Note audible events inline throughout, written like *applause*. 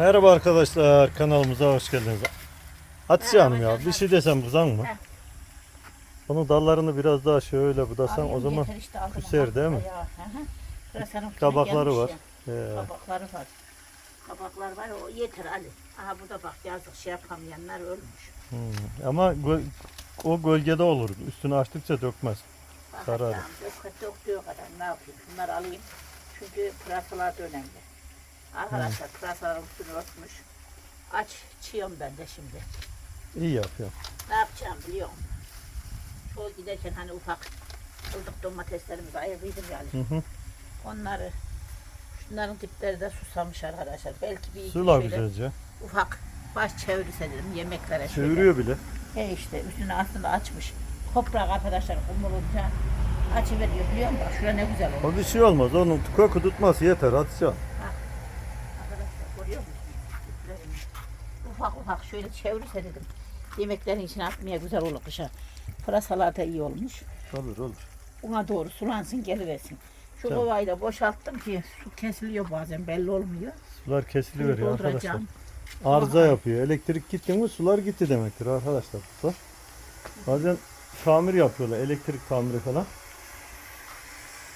Merhaba arkadaşlar kanalımıza hoş geldiniz. Hatice Merhaba Hanım ya canım. bir şey desem kızan mı? Heh. Onun dallarını biraz daha şöyle budasan o Alayım, zaman yeter işte, aldım küser değil mi? ayağı. Hı hı. Pırasanın kabakları var. Ee, ya, Kabakları var. Kabaklar var o yeter Ali. Aha burada bak yazık şey yapamayanlar ölmüş. hmm. Ama gö- o gölgede olur. Üstünü açtıkça dökmez. Karar. Bakacağım dök, döktüğü kadar ne yapayım şunları alayım. Çünkü pırasalar da önemli. Arkadaşlar pırasaların üstünü örtmüş. Aç çiğim ben de şimdi. İyi yapıyor. Ne yapacağım biliyor musun? Çoğu giderken hani ufak kıldık domateslerimizi ayırdıydım yani. Hı hı. Onları şunların dipleri de susamış arkadaşlar. Belki bir Sula güzelce. ufak baş çevirse dedim yemeklere. Çeviriyor bile. He işte üstünü aslında açmış. Toprak arkadaşlar kumulunca açıveriyor biliyor musun? Bak şurada ne güzel oldu. O bir şey olmaz. Onun kökü tutması yeter Hatice Hanım. Arkadaşlar görüyor musunuz? Diplerini. Ufak ufak şöyle çevirirse dedim. Yemeklerin içine atmaya güzel olur kışa. Pırasalar da iyi olmuş. Olur olur. Buna doğru sulansın geliversin. Şu Tamam. kovayı da boşalttım ki su kesiliyor bazen belli olmuyor. Sular kesiliyor arkadaşlar. Dolduracağım. Arıza yapıyor. Elektrik gitti mi sular gitti demektir arkadaşlar. Bu. Bazen tamir yapıyorlar. Elektrik tamiri falan.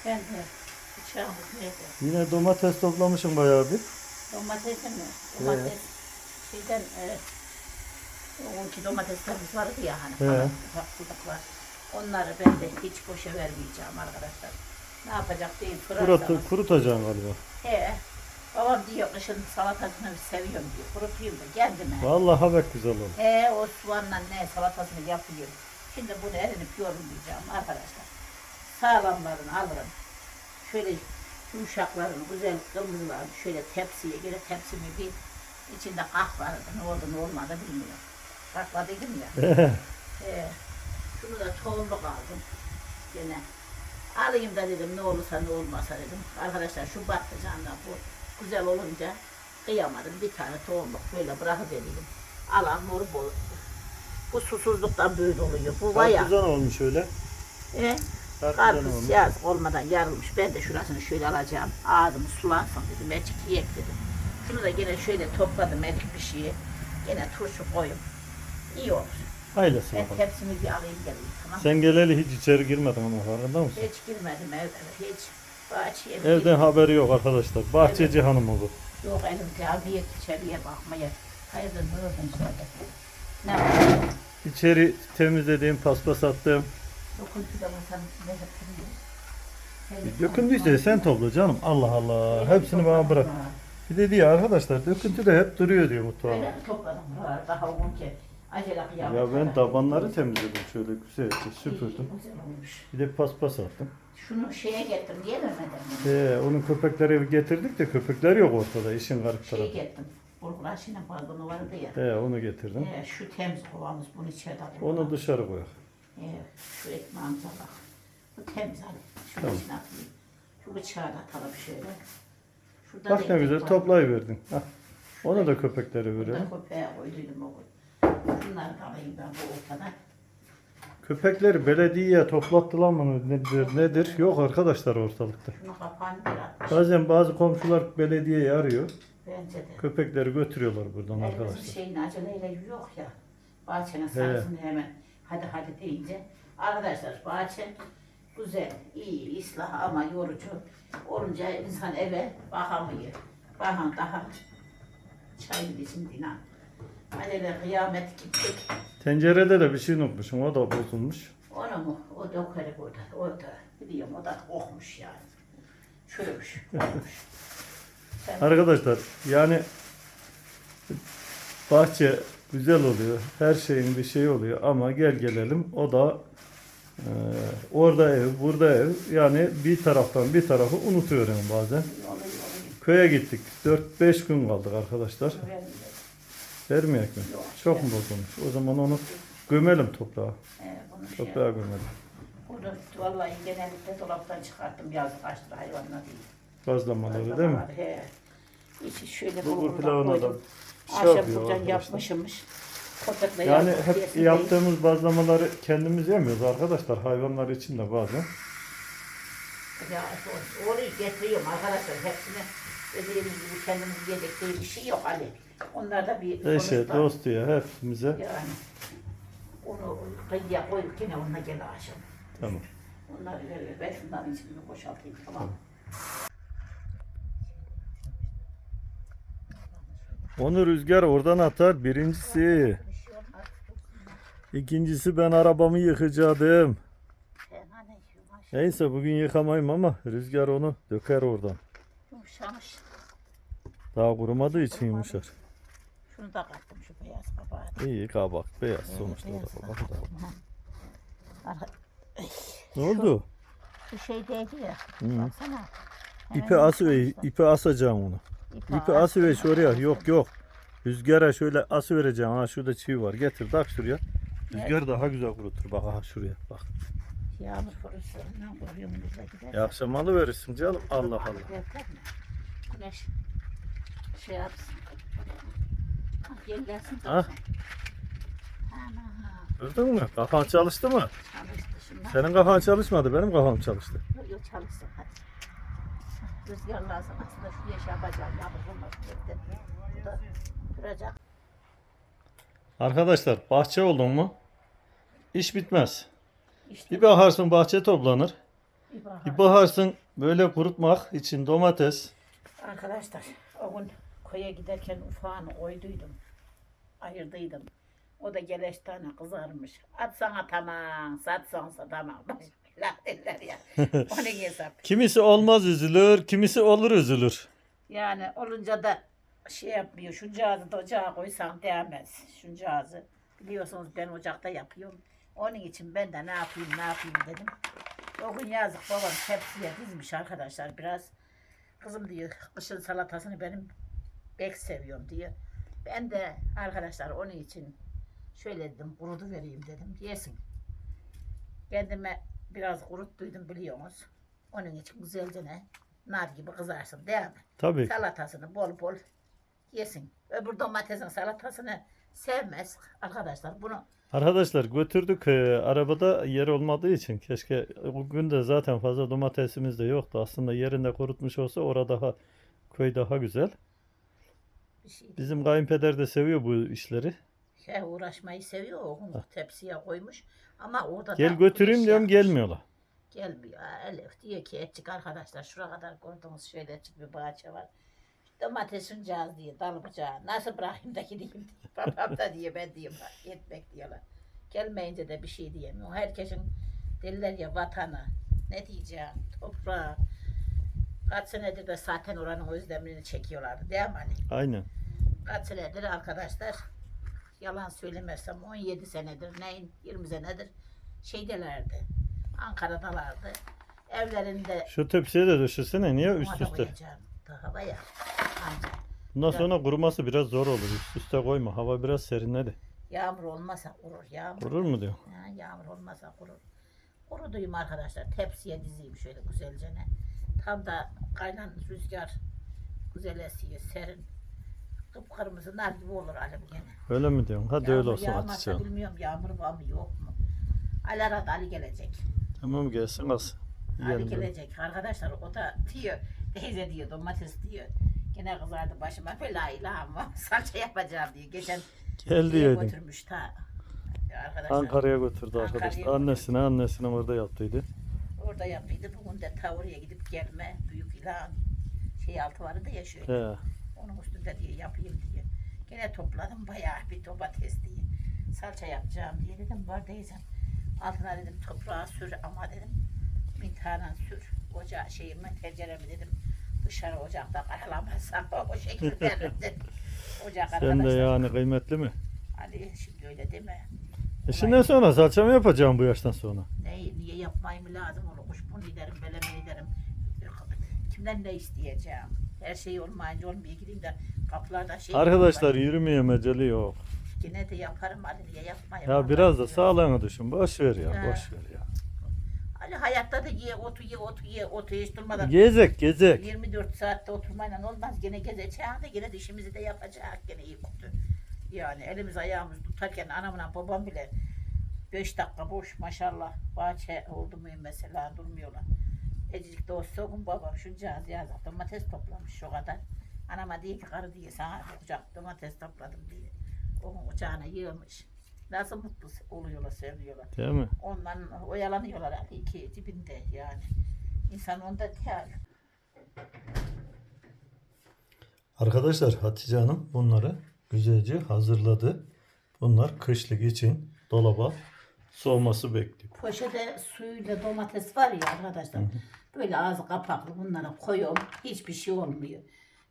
Ben de? Yine domates toplamışım bayağı bir. Domatesin mi? Domates şeyden e, onki domateslerimiz vardı ya hani He. falan ufak budaklar. Onları ben de hiç boşa vermeyeceğim arkadaşlar. Ne yapacak değil Kurut, fırlatsanız. kurutacaksın galiba. He. Babam diyor kışın salatasını seviyorum diyor. Kurutayım da kendime. Vallahi haber güzel oldu. He o soğanla ne salatasını yapıyor. Şimdi bunu erinip yorumlayacağım arkadaşlar. Sağlamlarını alırım. Şöyle yumuşaklarını, güzel kırmızılarını şöyle tepsiye göre tepsimi bir içinde kahvardı. Ne oldu ne olmadı bilmiyorum. Kahvadıydım ya. He. Şunu da tohumluk aldım. Gene. Alayım da dedim ne olursa ne olmasa dedim. Arkadaşlar şu patlıcanla bu güzel olunca kıyamadım. Bir tane tohumluk böyle bırakıvereyim. Alan moru bol. Bu susuzluktan böyle oluyor. Bu bayağı. Karpuzan olmuş öyle. E, Karpuzan karpuz yaz olmadan yarılmış. Ben de şurasını şöyle alacağım. Ağzımı sulansın dedim. Ecik yiyek dedim. Şunu da gene şöyle topladım erik bir şeyi. Gene turşu koyup. İyi olur. Hayırlısı Ben bakalım. tepsimi bir alayım geleyim tamam Sen geleli hiç içeri girmedin ama farkında mısın? Hiç girmedim evde hiç. Bahçeye Evden haberi yok arkadaşlar. Bahçeci hanım o bu. Yok elimde abiye içeriye bakmaya. Hayırdır oldun şöyle. Ne var? İçeri temizlediğim, paspas attığım. Dokuntu da masanın üstünde hep duruyor. Döküntüyse sen topla canım. Allah Allah. Hepsini bana bırak. Bir de diyor arkadaşlar döküntü de hep duruyor diyor mutfağımda. Öyle topladım buralar daha uygun ki. Acele kıyamet. Ya ben tabanları temizledim şöyle güzelce süpürdüm. Güzel olmuş. Bir de paspas attım. Şunu şeye getirdim diye vermedim. Ee, onun köpekleri getirdik de köpekler yok ortada işin garip Şey tarafı. getirdim. Bulgur aşıyla balgonu vardı ya. He onu getirdim. Ee, şu temiz kovamız bunu içeride Onu dışarı koyak. Ee, şu ekmeğimize bak. Bu temiz hadi. Şunu Tamam. içine atayım. Şu bıçağı da atalım şöyle. Şurada Bak ne güzel toplayıverdin. Hah. Onu da köpeklere verelim. köpeğe koyduydum o gün. Şunları da alayım ben bu ortada. Köpekleri belediyeye toplattılar mı nedir, nedir? Yok arkadaşlar ortalıkta. Şunu kapağını bir. Bazen bazı komşular belediyeyi arıyor. Bence de. Köpekleri götürüyorlar buradan Elimizin arkadaşlar. şeyin aceleyle yok ya. Bahçenin sarısını hemen hadi hadi deyince. Arkadaşlar bahçe güzel, iyi, ıslah ama yorucu. Olunca insan eve bakamıyor. Bakan daha çayın için dinan. Acele kıyamet gittik. Tencerede de bir şey unutmuşum. O da bozulmuş. Onu mu? O orada. O da biliyorum o da kokmuş yani. Çürümüş, *laughs* kokmuş. Arkadaşlar yani bahçe güzel oluyor. Her şeyin bir şeyi oluyor ama gel gelelim o da e, orada ev, burada ev. Yani bir taraftan bir tarafı unutuyorum bazen. Köye gittik. 4-5 gün kaldık arkadaşlar. vermiyor. Vermeyek mi? Çok mu bozulmuş? O zaman onu gömelim toprağa. Ee, şey Toprağa gömelim. Bunu vallahi genellikle dolaptan çıkarttım yazık açtı hayvanlar değil. Gazlamaları değil mi? He. İçi şöyle Bulgur pilavına da şey Akşam yapıyor buradan arkadaşlar. yapmışımmış. Yani yaptık hep diyesin değil. yaptığımız bazlamaları kendimiz yemiyoruz arkadaşlar. Hayvanlar için de bazen. Ya, orayı getiriyorum arkadaşlar hepsini Dediğimiz gibi kendimiz yiyecek diye bir şey yok Ali. Onlar da bir Eşe, sonuçta- dostu ya hepimize. Yani onu kıyıya koyup yine onunla gel akşam. Tamam. Onları ver ver. Ben şunların içini boşaltayım tamam mı? Onu rüzgar oradan atar. Birincisi. İkincisi ben arabamı yıkacaktım. Neyse bugün yıkamayayım ama rüzgar onu döker oradan. yumuşamış. Daha kurumadığı için yumuşar. Şunu da kattım şu beyaz kabağı. İyi kabak beyaz sonuçta o da Beyaz kabak da. Ne oldu? Şu şey değdi ya. Hı. Baksana. İpi asıver, yumuşamışlar. ipi asacağım onu. İpi İpi as- asıver şuraya. Yok yok. Rüzgara şöyle asıvereceğim. Ha şurada çivi var. Getir tak şuraya. Rüzgar daha güzel kurutur. Bak ha şuraya. Bak. Yağmur kurusu. Ne koruyorum bize gider. Akşam alıverirsin canım. Allah Allah. Güneş şey yapsın. Ah, Yerlersin. Ah. Ana. Gördün mü? Kafan çalıştı mı? Çalıştı şunlar. Senin kafan çalışmadı. Benim kafam çalıştı. Yok yok çalışsın hadi. Ah, Rüzgar lazım aslında şuraya şey yapacağım. Yağmur. Bekle. Bu da duracak. Arkadaşlar bahçe oldun mu? İş bitmez. İşte Bir bakarsın bahçe toplanır. bir bakarsın böyle kurutmak için domates. Arkadaşlar o gün koya giderken ufağını koyduydum. Ayırdıydım. O da geleş tane kızarmış. Atsan tamam, satsan tamam. Laf *laughs* derler ya. Onun hesap. *laughs* Kimisi olmaz üzülür, kimisi olur üzülür. Yani olunca da şey yapmıyor. Şu cihazı da ocağa koysam değmez. Şu cihazı. Biliyorsunuz ben ocakta yapıyorum. Onun için ben de ne yapayım ne yapayım dedim. O gün yazık babam tepsiye dizmiş arkadaşlar biraz. Kızım diyor kışın salatasını benim pek seviyorum diyor. Ben de arkadaşlar onun için şöyle dedim kurudu vereyim dedim. Yesin. Kendime biraz kuruttuydum biliyorsunuz. Onun için güzelce ne nar gibi kızarsın değil mi? Tabii. Salatasını bol bol yesin. Öbür domatesin salatasını sevmez arkadaşlar. Bunu Arkadaşlar götürdük e, arabada yer olmadığı için keşke bugün de zaten fazla domatesimiz de yoktu. Aslında yerinde kurutmuş olsa orada daha köy daha güzel. bir şey Bizim kayınpeder de seviyor bu işleri. şey uğraşmayı seviyor. O gün tepsiye koymuş. Ama orada Gel da götüreyim diyorum yapmış. gelmiyorlar. Gelmiyor. Ha, Elif diyor ki etçik arkadaşlar şuraya kadar gördüğünüz şöyle etçik bir bahçe var. Domatesin cihaz diye dal bıçağı. Nasıl bırakayım da gideyim diye. *laughs* Babam da diye ben diyeyim. Etmek diyorlar. Gelmeyince de bir şey diyemiyor. Herkesin derler ya vatanı. Ne diyeceğim? Toprağı. Kaç senedir de zaten oranın özlemini çekiyorlardı değil mi hani? Aynen. Kaç senedir arkadaşlar yalan söylemezsem 17 senedir neyin 20 senedir şeydelerdi. Ankara'dalardı. Evlerinde Şu tepsiye de düşürsene niye üst üste? koyacağım. Daha var ya. Ancak Bundan sonra kuruması biraz zor olur. Üst üste koyma. Hava biraz serinledi. yağmur olmasa kurur. Yağmur, Kurur mu diyor? Ha, yağmur olmasa kurur. Kuruduyum arkadaşlar. Tepsiye dizeyim şöyle güzelce ne. Tam da kaynan rüzgar güzel esiyor serin. Kıpkırmızı nar gibi olur bu gene. Öyle mi diyorsun? Hadi öyle Yağmur olsun yağmazsa Hatice. bilmiyorum yağmur var mı yok mu? Ali arada Ali gelecek. Tamam gelsin az. Ali Yiyelim. gelecek arkadaşlar o da diyor teyze diyor domates diyor. Gene kızardı başıma la ilahım var salça yapacağım diye. Geçen Gel şeye diyeydin. götürmüş ta. Arkadaşlar Ankara'ya götürdü Ankara'ya arkadaşlar. götürdü. Annesine annesine orada yaptıydı. orada yapıydı. Bugün de ta oraya gidip gelme büyük ilahın şey altı vardı ya şöyle. He. Onun üstünde diye yapayım diye. Gene topladım bayağı bir domates diye. Salça yapacağım diye dedim var teyzem. Altına dedim toprağa sür ama dedim bir tane sür. Ocağı şeyimi tenceremi dedim dışarı ocakta karalamazsam *laughs* o şekilde dedim. Ocak Sen de arkadaşlar. yani kıymetli mi? Ali şimdi öyle deme. E şimdiden sonra salça mı yapacağım bu yaştan sonra? Ne, niye yapmayım lazım olur. Kuş bunu giderim, beleme giderim. Kimden ne isteyeceğim? Her şey olmayınca olmuyor. Gideyim de kapılarda şey... Arkadaşlar yürümeye meceli yok. Yine de yaparım Ali niye yapmayayım? Ya biraz da sağlığını düşün. Boş ver ya, boş ver ya. Ali hayatta da ye otu ye otu ye otu hiç durmadan. Gezek, gezek. 24 saatte oturmayla olmaz. Gene gezeceğiz de gene de işimizi de yapacak. Gene iyi kötü. Yani elimiz ayağımız tutarken anamla babam bile 5 dakika boş maşallah. Bahçe oldu mu mesela durmuyorlar. Ecik de o soğuk babam şu cihaz yazık domates toplamış şu kadar. Anama diyor ki karı diye sana kucak domates topladım diye. Onun kucağına yığmış. Nasıl mutlu oluyorlar, seviyorlar. Değil mi? Ondan oyalanıyorlar iki dibinde yani. İnsan onda değil. Arkadaşlar Hatice Hanım bunları güzelce hazırladı. Bunlar kışlık için dolaba soğuması bekliyor. Poşete suyuyla domates var ya arkadaşlar. Böyle ağzı kapaklı bunları koyuyorum. Hiçbir şey olmuyor.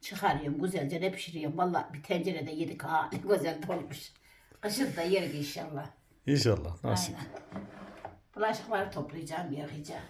Çıkarıyorum güzelce ne pişiriyorum. Vallahi bir tencerede yedik ha ne *laughs* güzel dolmuş. Kışın da yerik inşallah. İnşallah nasip. Aynen. Bulaşıkları toplayacağım, yakacağım.